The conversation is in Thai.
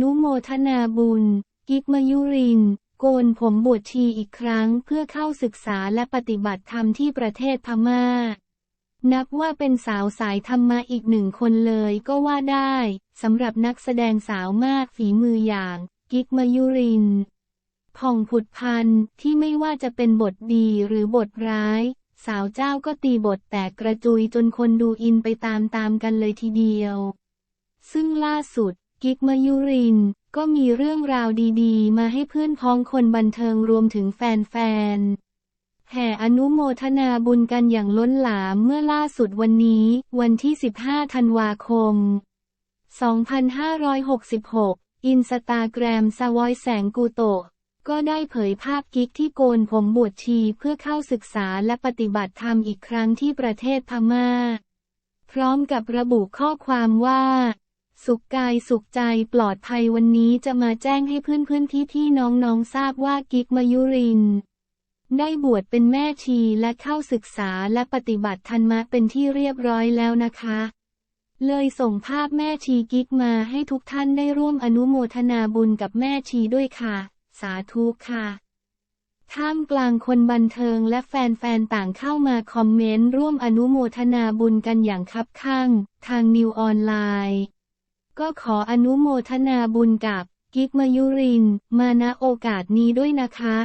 นุโมทนาบุญ กิกมยุริน โกนผมบวชชีอีกครั้งเพื่อเข้าศึกษาและปฏิบัติธรรมที่ประเทศพม่า นับว่าเป็นสาวสายธรรมะอีกหนึ่งคนเลยก็ว่าได้สำหรับนักแสดงสาวมากฝีมืออย่าง กิกมยุรินผ่องผุดพันที่ไม่ว่าจะเป็นบทดีหรือบทร้าย สาวเจ้าก็ตีบทแตกกระจุยจนคนดูอินไปตามๆกันเลยทีเดียว ซึ่งล่าสุด กิกมยุริน ก็มีเรื่องราวดีๆ มาให้เพื่อนพ้องคนบันเทิงรวมถึงแฟนๆแห่อนุโมทนาบุญกันอย่างล้นหลามเมื่อล่าสุดวันนี้ วันที่ 15 ธันวาคม 2566 อินสตาแกรมสวอยแสงกูโตะ ก็ได้เผยภาพกิ๊กที่โกนผมบวชชีเพื่อเข้าศึกษาและปฏิบัติธรรมอีกครั้งที่ประเทศพม่า พร้อมกับระบุข้อความว่า สุขกายสุขใจปลอดภัยวันนี้จะมาแจ้งให้เพื่อนๆพี่ๆน้องๆทราบว่ากิ๊กมายุริน ได้บวชเป็นแม่ชีและเข้าศึกษาและปฏิบัติธรรมะเป็นที่เรียบร้อยแล้วนะคะ เลยส่งภาพแม่ชีกิ๊กมาให้ทุกท่านได้ร่วมอนุโมทนาบุญกับแม่ชีด้วยค่ะ สาธุค่ะท่ามกลางคนบันเทิงและแฟนๆ ต่างเข้ามาคอมเมนต์ร่วมอนุโมทนาบุญกันอย่างคับข้าง ทางนิวออนไลน์ ก็ขออนุโมทนาบุญกับ กิกมายุริน มาณโอกาสนี้ด้วยนะคะ